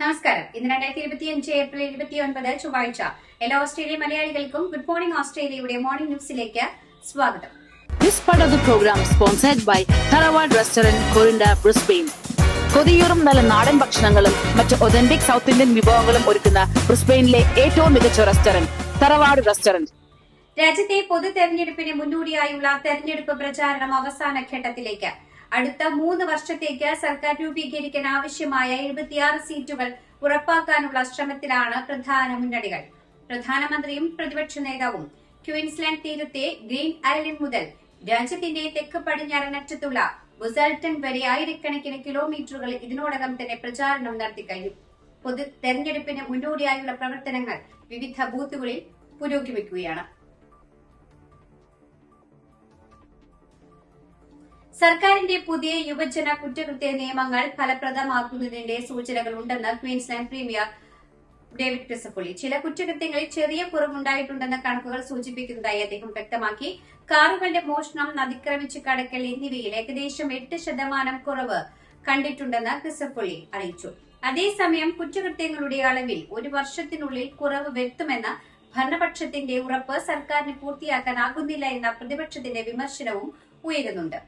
നമസ്കാരം. ഇന്ന് രണ്ടായിരത്തി ഇരുപത്തി അഞ്ച് ഏപ്രിൽ ഇരുപത്തി ഒൻപത് ചൊവ്വാഴ്ച എല്ലാ ഓസ്ട്രേലിയ മലയാളികൾക്കും ഗുഡ് മോർണിംഗ് ഓസ്ട്രേലിയയുടെ മോർണിംഗ് ന്യൂസിലേക്ക് സ്വാഗതം. This part of the program sponsored by Tharawad Restaurant, Corinda, Brisbane. കൊതിയൂറും നല്ല നാടൻ ഭക്ഷണങ്ങളും മറ്റ് ഒതന്റിക് സൗത്ത് ഇന്ത്യൻ വിഭവങ്ങളും ഒരുക്കുന്ന ബ്രിസ്ബെയിനിലെ ഏറ്റവും മികച്ച റെസ്റ്റോറന്റ് തറവാട് റെസ്റ്റോറന്റ് രാജ്യത്തെ പൊതു തെരഞ്ഞെടുപ്പിന് മുന്നോടിയായുള്ള തെരഞ്ഞെടുപ്പ് പ്രചാരണം അവസാന ഘട്ടത്തിലേക്ക്. അടുത്ത മൂന്ന് വർഷത്തേക്ക് സർക്കാർ രൂപീകരിക്കാൻ ആവശ്യമായ എഴുപത്തിയാറ് സീറ്റുകൾ ഉറപ്പാക്കാനുള്ള ശ്രമത്തിലാണ് പ്രധാന മുന്നണികൾ. പ്രധാനമന്ത്രിയും പ്രതിപക്ഷ നേതാവും ക്വീൻസ്ലാൻഡ് തീരത്തെ ഗ്രീൻ ഐലൻഡ് മുതൽ രാജ്യത്തിന്റെ തെക്ക് പടിഞ്ഞാറൻ അറ്റത്തുള്ള വരെ ആയിരക്കണക്കിന് കിലോമീറ്ററുകൾ ഇതിനോടകം തന്നെ പ്രചാരണം നടത്തിക്കഴിഞ്ഞു പൊതു തെരഞ്ഞെടുപ്പിന് മുന്നോടിയായുള്ള പ്രവർത്തനങ്ങൾ വിവിധ ബൂത്തുകളിൽ പുരോഗമിക്കുകയാണ്. സർക്കാരിന്റെ പുതിയ യുവജന കുറ്റകൃത്യ നിയമങ്ങൾ ഫലപ്രദമാക്കുന്നതിന്റെ സൂചനകൾ ഉണ്ടെന്ന് ക്വീൻസ്ലാൻഡ് പ്രീമിയർ ഡേവിഡ് ക്രിസപ്പുള്ളി. ചില കുറ്റകൃത്യങ്ങളിൽ ചെറിയ കുറവുണ്ടായിട്ടുണ്ടെന്ന കണക്കുകൾ സൂചിപ്പിക്കുന്നതായി അദ്ദേഹം വ്യക്തമാക്കി. കാറുകളുടെ മോഷണം നദിക്രമിച്ച് കടക്കൽ എന്നിവയിൽ ഏകദേശം എട്ട് ശതമാനം കുറവ് കണ്ടിട്ടുണ്ടെന്ന് ക്രിസപ്പുള്ളി അറിയിച്ചു. അതേസമയം കുറ്റകൃത്യങ്ങളുടെ അളവിൽ ഒരു വർഷത്തിനുള്ളിൽ കുറവ് വരുത്തുമെന്ന ഭരണപക്ഷത്തിന്റെ ഉറപ്പ് സർക്കാരിന് പൂർത്തിയാക്കാനാകുന്നില്ല എന്ന പ്രതിപക്ഷത്തിന്റെ വിമർശനവും ഉയരുന്നുണ്ട്.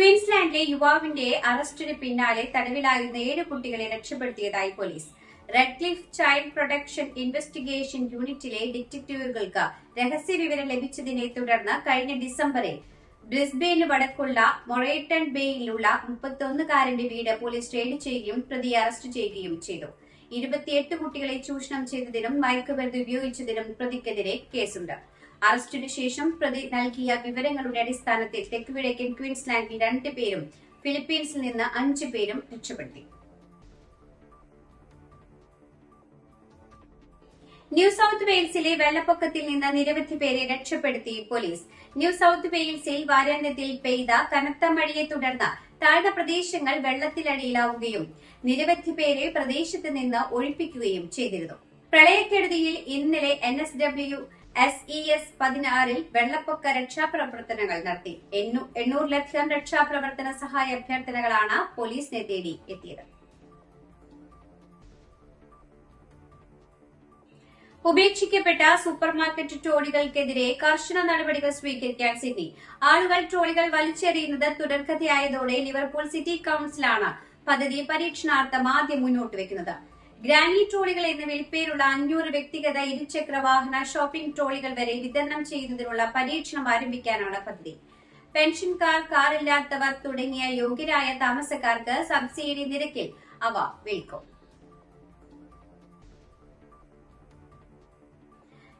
ക്വീൻസ്ലാൻഡിലെ യുവാവിന്റെ അറസ്റ്റിന് പിന്നാലെ തടവിലായിരുന്ന ഏഴ് കുട്ടികളെ രക്ഷപ്പെടുത്തിയതായി police. Red Cliff child protection investigation യൂണിറ്റിലെ ഡിറ്റക്ടീവുകൾക്ക് രഹസ്യ വിവരം ലഭിച്ചതിനെ തുടർന്ന് കഴിഞ്ഞ ഡിസംബറിൽ ബ്രിസ്ബെയിന് വടക്കുള്ള മൊറേറ്റൺ ബേയിലുള്ള മുപ്പത്തൊന്നുകാരന്റെ വീട് പോലീസ് റെയ്ഡ് ചെയ്യുകയും പ്രതിയെ അറസ്റ്റ് ചെയ്യുകയും ചെയ്തു. ഇരുപത്തിയെട്ട് കുട്ടികളെ ചൂഷണം ചെയ്തതിനും മയക്കുമരുന്ന് ഉപയോഗിച്ചതിനും പ്രതിക്കെതിരെ കേസുണ്ട്. അറസ്റ്റിനു ശേഷം പ്രതി നൽകിയ വിവരങ്ങളുടെ അടിസ്ഥാനത്തിൽ തെക്കുകിഴക്കൻ ക്വീൻസ്ലാൻഡിൽ രണ്ട് പേരും ഫിലിപ്പീൻസിൽ നിന്ന് അഞ്ചു പേരും രക്ഷപ്പെടുത്തി. ന്യൂ സൌത്ത് വെയിൽസിലെ വെള്ളപ്പൊക്കത്തിൽ നിന്ന് നിരവധി പേരെ രക്ഷപ്പെടുത്തി പോലീസ്. ന്യൂ സൌത്ത് വെയിൽസിൽ വാരാന്ത്യത്തിൽ പെയ്ത കനത്ത മഴയെ തുടർന്ന് താഴ്ന്ന പ്രദേശങ്ങൾ വെള്ളത്തിലടിയിലാവുകയും നിരവധി പേരെ പ്രദേശത്ത് നിന്ന് ഒഴിപ്പിക്കുകയും ചെയ്തിരുന്നു. പ്രളയക്കെടുതിയിൽ ഇന്നലെ N S W S E S പതിനാറിൽ വെള്ളപ്പൊക്ക രക്ഷാപ്രവർത്തനങ്ങൾ നടത്തി. എണ്ണൂറ് ലക്ഷം രക്ഷാപ്രവർത്തന സഹായ അഭ്യർത്ഥനകളാണ് പോലീസിനെ തേടി എത്തിയത്. ഉപേക്ഷിക്കപ്പെട്ട സൂപ്പർമാർക്കറ്റ് ട്രോളികൾക്കെതിരെ കർശന നടപടികൾ സ്വീകരിക്കാൻ സിറ്റി ആളുകൾ ട്രോളികൾ വലിച്ചെറിയുന്നത് തുടർക്കഥയായതോടെ ലിവർപൂൾ സിറ്റി കൌൺസിലാണ് പദ്ധതി പരീക്ഷണാർത്ഥം ആദ്യം മുന്നോട്ട് വെക്കുന്നത്. ഗ്രാനി ട്രോളികൾ എന്ന വിൽപ്പേരുള്ള അഞ്ഞൂറ് വ്യക്തിഗത ഇരുചക്ര വാഹന ഷോപ്പിംഗ് ട്രോളികൾ വരെ വിതരണം ചെയ്യുന്നതിനുള്ള പരീക്ഷണം ആരംഭിക്കാനാണ് പദ്ധതി. പെൻഷൻകാർ കാറില്ലാത്തവർ തുടങ്ങിയ യോഗ്യരായ താമസക്കാർക്ക് സബ്സിഡി നിരക്കിൽ അവ വിൽക്കും.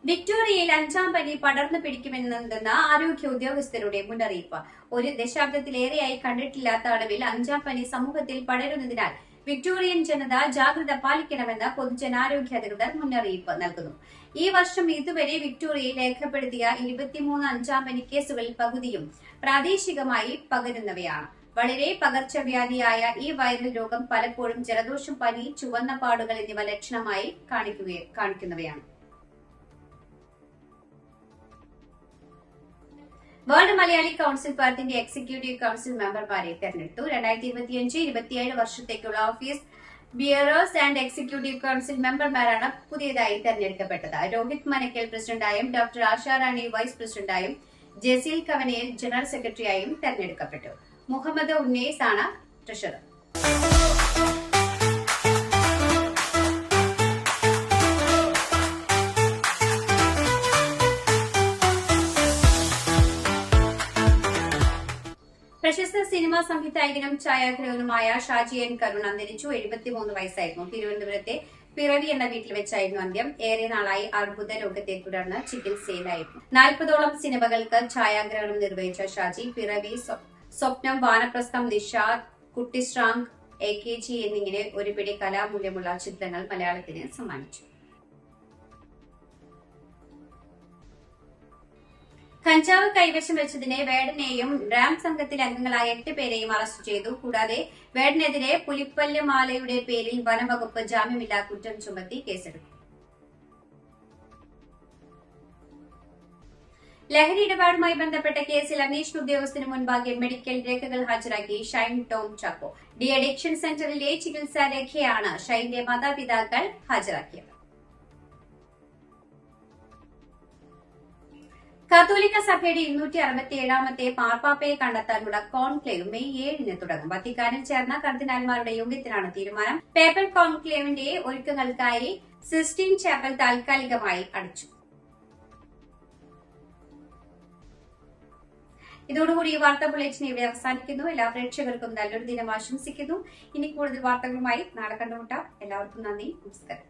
വിക്ടോറിയയിൽ അഞ്ചാം പനി പടർന്നു പിടിക്കുമെന്നുണ്ടെന്ന് ആരോഗ്യ ഉദ്യോഗസ്ഥരുടെ മുന്നറിയിപ്പ്. ഒരു ദശാബ്ദത്തിലേറെയായി കണ്ടിട്ടില്ലാത്ത അളവിൽ അഞ്ചാം പനി സമൂഹത്തിൽ പടരുന്നതിനാൽ വിക്ടോറിയൻ ജനത ജാഗ്രത പാലിക്കണമെന്ന് പൊതുജനാരോഗ്യ അധികൃതർ മുന്നറിയിപ്പ് നൽകുന്നു. ഈ വർഷം ഇതുവരെ വിക്ടോറിയയിൽ രേഖപ്പെടുത്തിയ ഇരുപത്തിമൂന്ന് അഞ്ചാം പനി കേസുകളിൽ പകുതിയും പ്രാദേശികമായി പകരുന്നവയാണ്. വളരെ പകർച്ചവ്യാധിയായ ഈ വൈറൽ രോഗം പലപ്പോഴും ജലദോഷം പനി ചുവന്ന പാടുകൾ എന്നിവ ലക്ഷണമായി കാണിക്കുകയും വേൾഡ് മലയാളി കൗൺസിൽ പാർട്ടിന്റെ എക്സിക്യൂട്ടീവ് കൗൺസിൽ മെമ്പർമാരെ തെരഞ്ഞെടുത്തു. രണ്ടായിരത്തി ഇരുപത്തിയഞ്ച് ഇരുപത്തിയേഴ് വർഷത്തേക്കുള്ള office bearers and executive council മെമ്പർമാരാണ് പുതിയതായി തെരഞ്ഞെടുക്കപ്പെട്ടത്. രോഹിത് മനക്കൽ പ്രസിഡന്റായും ഡോക്ടർ ആശാറാണി വൈസ് പ്രസിഡന്റായും ജസീൽ കവനയിൽ ജനറൽ സെക്രട്ടറിയായും തെരഞ്ഞെടുക്കപ്പെട്ടു. മുഹമ്മദ് ഉന്നേസ് ആണ് ട്രഷറർ. സിനിമാ സംവിധായകനും ഛായാഗ്രഹനുമായ ഷാജി എൻ കരുൺ അന്തരിച്ചു. എഴുപത്തിമൂന്ന് വയസ്സായിരുന്നു. തിരുവനന്തപുരത്തെ പിറവി എന്ന വീട്ടിൽ വെച്ചായിരുന്നു അന്ത്യം. ഏറെ നാളായി അർബുദ രോഗത്തെ തുടർന്ന് ചികിത്സയിലായിരുന്നു. നാൽപ്പതോളം സിനിമകൾക്ക് ഛായാഗ്രഹണം നിർവഹിച്ച Shaji Piravi Swapnam Vanaprastham Nisha Kutty Srank A K G എന്നിങ്ങനെ ഒരു പിടി കലാമൂല്യമുള്ള ചിത്രങ്ങൾ മലയാളത്തിന് സമ്മാനിച്ചു. കഞ്ചാവ് കൈവശം വെച്ചതിനെ വേടനെയും റാം സംഘത്തിലെ അംഗങ്ങളായ എട്ട് പേരെയും അറസ്റ്റ് ചെയ്തു. കൂടാതെ വേടനെതിരെ പുലിപ്പല്ല് മാലയുടെ പേരിൽ വനംവകുപ്പ് ജാമ്യമില്ലാ കുറ്റം ചുമത്തി കേസെടുത്തു. ലഹരി ഇടപാടുമായി ബന്ധപ്പെട്ട കേസിൽ അന്വേഷണ ഉദ്യോഗസ്ഥന് മുൻപാകെ മെഡിക്കൽ രേഖകൾ ഹാജരാക്കി ഷൈൻ ടോം ചാക്കോ. ഡി അഡിക്ഷൻ സെന്ററിലെ ചികിത്സാ രേഖയാണ് ഷൈന്റെ മാതാപിതാക്കൾ ഹാജരാക്കിയത്. കത്തോലിക്ക സഭയുടെ ഇരുന്നൂറ്റി അറുപത്തി ഏഴാമത്തെ പാർപ്പാപ്പയെ കണ്ടെത്താനുള്ള കോൺക്ലേവ് മെയ് ഏഴിന് തുടങ്ങും. വത്തിക്കാനിൽ ചേർന്ന കർദിനാൽമാരുടെ യോഗത്തിലാണ് തീരുമാനം. പേപ്പൽ കോൺക്ലേവിന്റെ ഒരുക്കങ്ങൾക്കായി സിസ്റ്റീൻ ചാപ്പൽ താൽക്കാലികമായി അടച്ചു. ഇതോടുകൂടി ഈ വാർത്താ ബുള്ളറ്റിൻ ഇവിടെ അവസാനിക്കുന്നു. എല്ലാ പ്രേക്ഷകർക്കും നല്ലൊരു ദിനം ആശംസിക്കുന്നു. ഇനി കൂടുതൽ വാർത്തകളുമായി നാളെ കണ്ടുമുട്ടാം. എല്ലാവർക്കും നന്ദി. നമസ്കാരം.